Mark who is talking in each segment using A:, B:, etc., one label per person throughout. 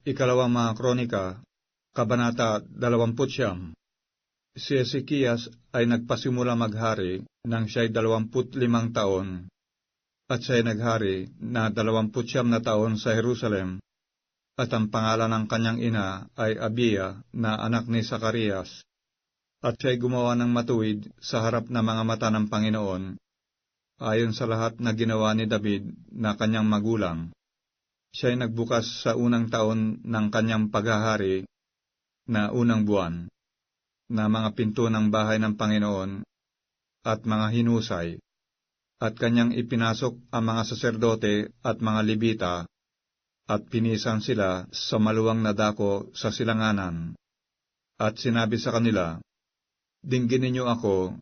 A: Ikalawang mga kronika, Kabanata 20 Si Ezekias ay nagpasimula maghari nang siya'y dalawamput limang taon, at siya'y naghari na dalawamput siyam na taon sa Jerusalem, at ang pangalan ng kanyang ina ay Abiya na anak ni Sakarias, at siya'y gumawa ng matuwid sa harap ng mga mata ng Panginoon, ayon sa lahat na ginawa ni David na kanyang magulang. Siya'y nagbukas sa unang taon ng kanyang paghahari na unang buwan na mga pinto ng bahay ng Panginoon at mga hinusay, at kanyang ipinasok ang mga saserdote at mga libita, at pinisan sila sa maluwang na dako sa silanganan. At sinabi sa kanila, Dinggin ninyo ako,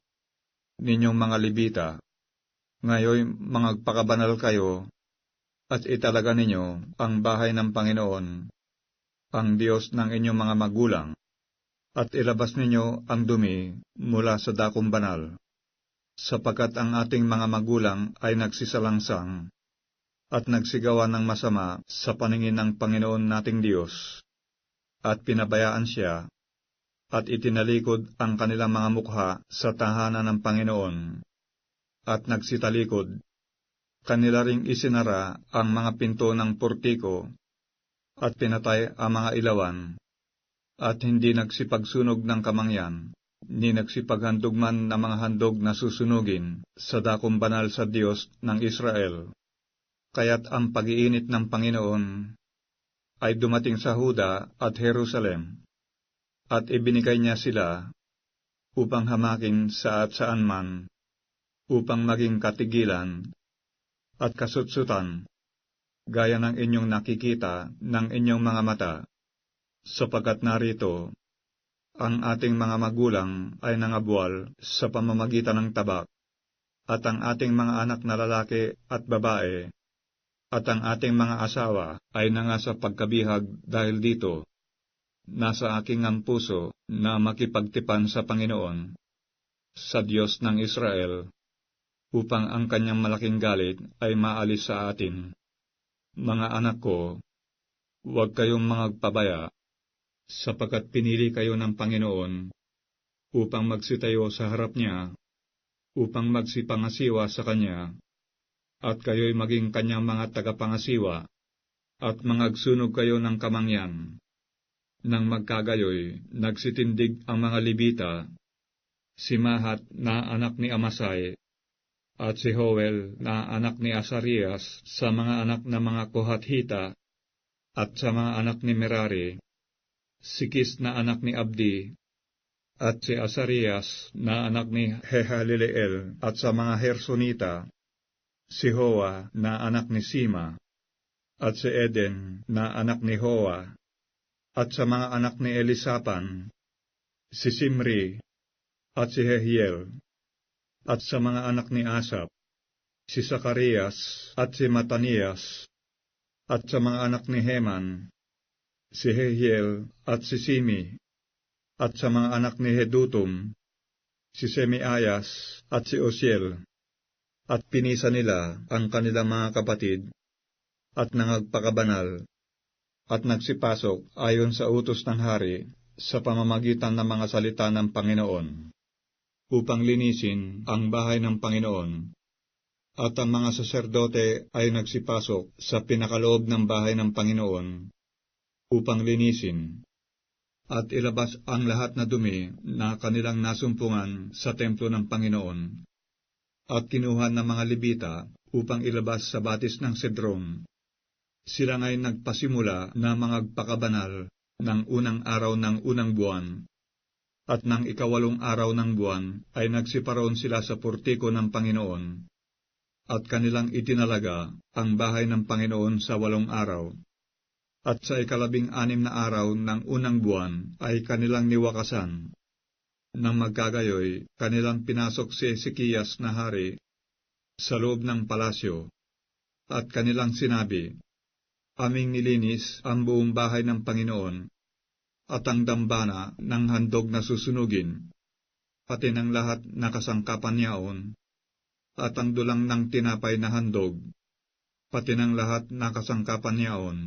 A: ninyong mga libita, ngayon mangagpakabanal kayo, at italaga ninyo ang bahay ng Panginoon, ang Diyos ng inyong mga magulang, at ilabas ninyo ang dumi mula sa dakong banal, sapagkat ang ating mga magulang ay nagsisalangsang at nagsigawa ng masama sa paningin ng Panginoon nating Diyos, at pinabayaan siya, at itinalikod ang kanilang mga mukha sa tahanan ng Panginoon, at nagsitalikod. Kanila ring isinara ang mga pinto ng portiko, at pinatay ang mga ilawan, at hindi nagsipagsunog ng kamangyan, ni nagsipaghandog man ng mga handog na susunugin sa dakong banal sa Diyos ng Israel. Kaya't ang pag-iinit ng Panginoon ay dumating sa Huda at Jerusalem, at ibinigay niya sila upang hamakin sa at saan man, upang maging katigilan at kasutsutan, gaya ng inyong nakikita ng inyong mga mata sapagkat narito, ang ating mga magulang ay nangabual sa pamamagitan ng tabak, at ang ating mga anak na lalaki at babae, at ang ating mga asawa ay nanga sa pagkabihag dahil dito. Nasa aking ang puso na makipagtipan sa Panginoon, sa Diyos ng Israel, upang ang kanyang malaking galit ay maalis sa atin. Mga anak ko, huwag kayong magpabaya sapagkat pinili kayo ng Panginoon upang magsitayo sa harap niya, upang magsipangasiwa sa Kanya, at kayo'y maging Kanyang mga tagapangasiwa, at mangagsunog kayo ng kamangyan. Nang magkagayoy, nagsitindig ang mga Libita, si Mahat na anak ni Amasay, at si Hoel na anak ni Asarias sa mga anak na mga Kohathita, at sa mga anak ni Merari, si Kis na anak ni Abdi, at si Asarias na anak ni Hehalileel, at sa mga Hersonita, si Hoa na anak ni Sima, at si Eden na anak ni Hoa, at sa mga anak ni Elisapan, si Simri, at si Hehiel, at sa mga anak ni Asap, si Sakarias at si Matanias, at sa mga anak ni Heman, si Hehiel at si Simi, at sa mga anak ni Hedutum, si Semiayas at si Osiel, at pinisa nila ang kanilang mga kapatid, at nangagpakabanal, at nagsipasok ayon sa utos ng hari sa pamamagitan ng mga salita ng Panginoon, upang linisin ang bahay ng Panginoon, at ang mga saserdote ay nagsipasok sa pinakaloob ng bahay ng Panginoon, upang linisin. At ilabas ang lahat na dumi na kanilang nasumpungan sa templo ng Panginoon, at kinuha ng mga libita upang ilabas sa batis ng Sedron. Sila nga'y nagpasimula na magpakabanal ng unang araw ng unang buwan, at ng ikawalong araw ng buwan ay nagsiparoon sila sa portiko ng Panginoon, at kanilang itinalaga ang bahay ng Panginoon sa walong araw. At sa ikalabing anim na araw ng unang buwan ay kanilang niwakasan. Nang magkagayoy, kanilang pinasok si Ezekias na hari sa loob ng palasyo, at kanilang sinabi, Aming nilinis ang buong bahay ng Panginoon, at ang dambana ng handog na susunugin, pati ng lahat na kasangkapan niyaon, at ang dulang ng tinapay na handog, pati ng lahat na kasangkapan niyaon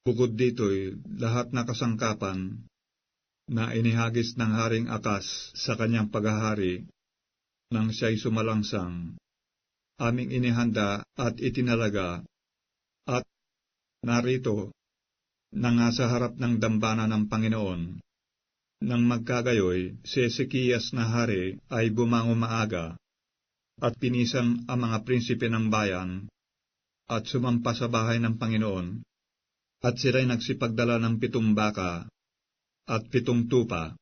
A: Bukod dito'y lahat na kasangkapan na inihagis ng Haring Akas sa kanyang paghahari nang siya'y sumalangsang, aming inihanda at itinalaga, at narito, na nga sa harap ng dambana ng Panginoon. Nang magkagayoy, si Ezekias na hari ay bumango maaga, at pinisan ang mga prinsipe ng bayan, at sumampa sa bahay ng Panginoon, at sila'y nagsipagdala ng pitong baka, at pitong tupa,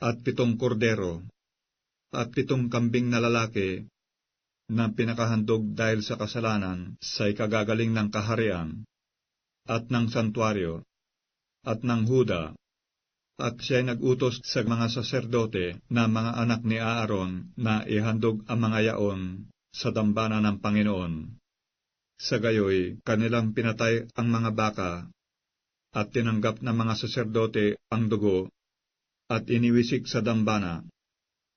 A: at pitong kordero, at pitong kambing na lalaki na pinakahandog dahil sa kasalanan sa ikagagaling ng kaharian, at ng santuario, at ng Huda, at siya'y nagutos sa mga saserdote na mga anak ni Aaron na ihandog ang mga yaon sa dambana ng Panginoon. Sa gayoy, kanilang pinatay ang mga baka, at tinanggap ng mga saserdote ang dugo, at iniwisik sa dambana,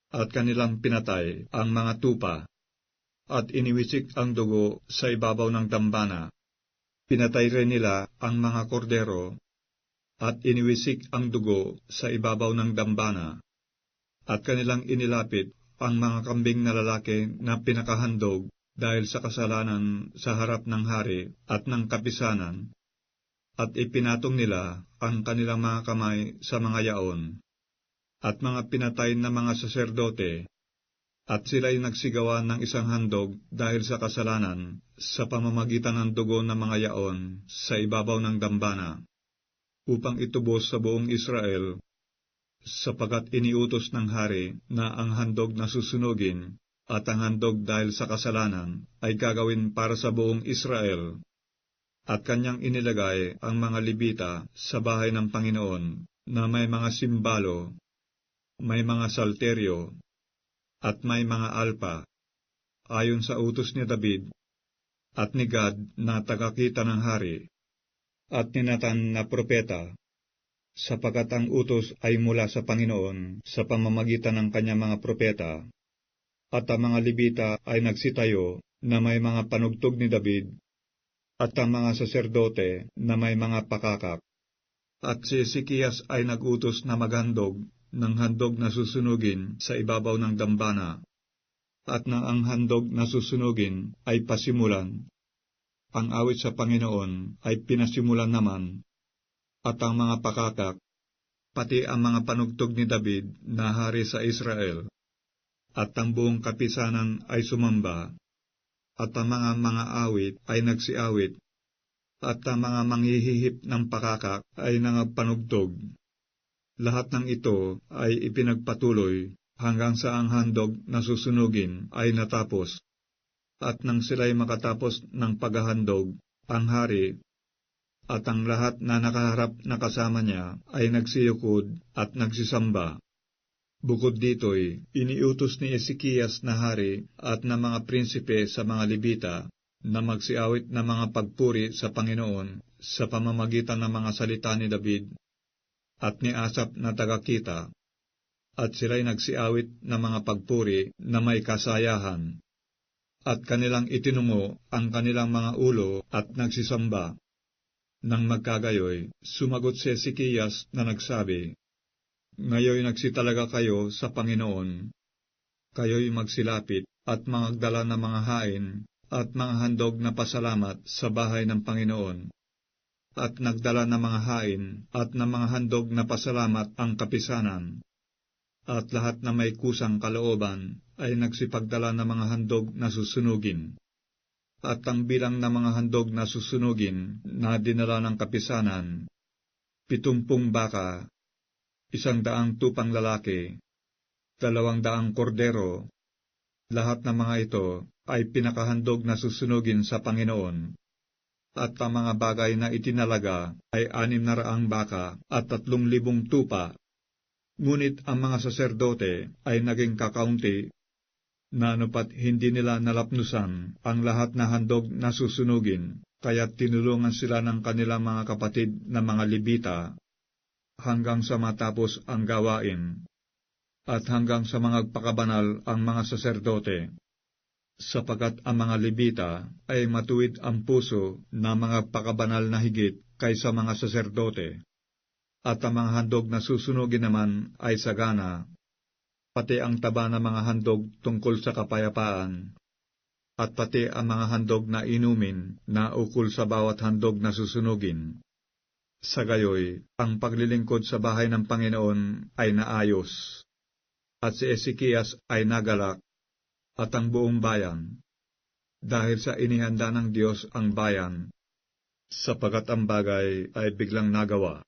A: at kanilang pinatay ang mga tupa, at iniwisik ang dugo sa ibabaw ng dambana. Pinatay rin nila ang mga kordero, at iniwisik ang dugo sa ibabaw ng dambana, at kanilang inilapit ang mga kambing na lalaki na pinakahandog dahil sa kasalanan sa harap ng hari at ng kapisanan, at ipinatong nila ang kanilang mga kamay sa mga yaon at mga pinatay na mga saserdote, at sila'y nagsigawa ng isang handog dahil sa kasalanan sa pamamagitan ng dugo ng mga yaon sa ibabaw ng dambana, upang itubos sa buong Israel, sapagat iniutos ng hari na ang handog na susunugin at ang handog dahil sa kasalanan ay gagawin para sa buong Israel. At kanyang inilagay ang mga libita sa bahay ng Panginoon na may mga simbalo may mga salteryo, at may mga alpa, ayon sa utos ni David, at ni Gad na tagakita ng hari, at ni Nathan na propeta, sapagat ang utos ay mula sa Panginoon sa pamamagitan ng kanyang mga propeta, at ang mga libita ay nagsitayo na may mga panugtog ni David, at ang mga saserdote na may mga pakakak. At si Ezekias ay nagutos na maghandog ng handog na susunugin sa ibabaw ng dambana, at na ang handog na susunugin ay pasimulan. Ang awit sa Panginoon ay pinasimulan naman, at ang mga pakakak, pati ang mga panugtog ni David na hari sa Israel, at ang buong kapisanan ay sumamba, at ang mga mga awit ay nagsiawit, at ang mga manghihihip ng pakakak ay nangagpanugtog lahat ng ito ay ipinagpatuloy hanggang sa ang handog na susunugin ay natapos. At nang sila'y makatapos ng paghahandog, ang hari at ang lahat na nakaharap na kasama niya ay nagsiyukod at nagsisamba. Bukod dito'y, iniutos ni Ezekias na hari at na mga prinsipe sa mga libita na magsiawit na mga pagpuri sa Panginoon sa pamamagitan ng mga salita ni David at ni Asap na tagakita, at sila'y nagsiawit ng mga pagpuri na may kasayahan, at kanilang itinungo ang kanilang mga ulo at nagsisamba. Nang magkagayoy, sumagot si Ezekias na nagsabi, Ngayoy nagsitalaga kayo sa Panginoon, kayo'y magsilapit at magdala ng mga hain at mga handog na pasalamat sa bahay ng Panginoon at nagdala ng mga hain at ng mga handog na pasalamat ang kapisanan. At lahat na may kusang kalooban ay nagsipagdala ng mga handog na susunugin. At ang bilang ng mga handog na susunugin na dinala ng kapisanan, pitumpung baka, isang daang tupang lalaki, dalawang daang kordero, lahat ng mga ito ay pinakahandog na susunugin sa Panginoon at ang mga bagay na itinalaga ay anim na raang baka at tatlong libong tupa. Ngunit ang mga saserdote ay naging kakaunti na anupat hindi nila nalapnusan ang lahat na handog na susunugin, kaya tinulungan sila ng kanilang mga kapatid na mga libita hanggang sa matapos ang gawain at hanggang sa mga pakabanal ang mga saserdote sapagat ang mga libita ay matuwid ang puso na mga pakabanal na higit kaysa mga saserdote, at ang mga handog na susunugin naman ay sagana, pati ang taba ng mga handog tungkol sa kapayapaan, at pati ang mga handog na inumin na ukol sa bawat handog na susunugin. Sa gayoy, ang paglilingkod sa bahay ng Panginoon ay naayos, at si Ezekias ay nagalak, at ang buong bayan, dahil sa inihanda ng Diyos ang bayan, sapagat ang bagay ay biglang nagawa.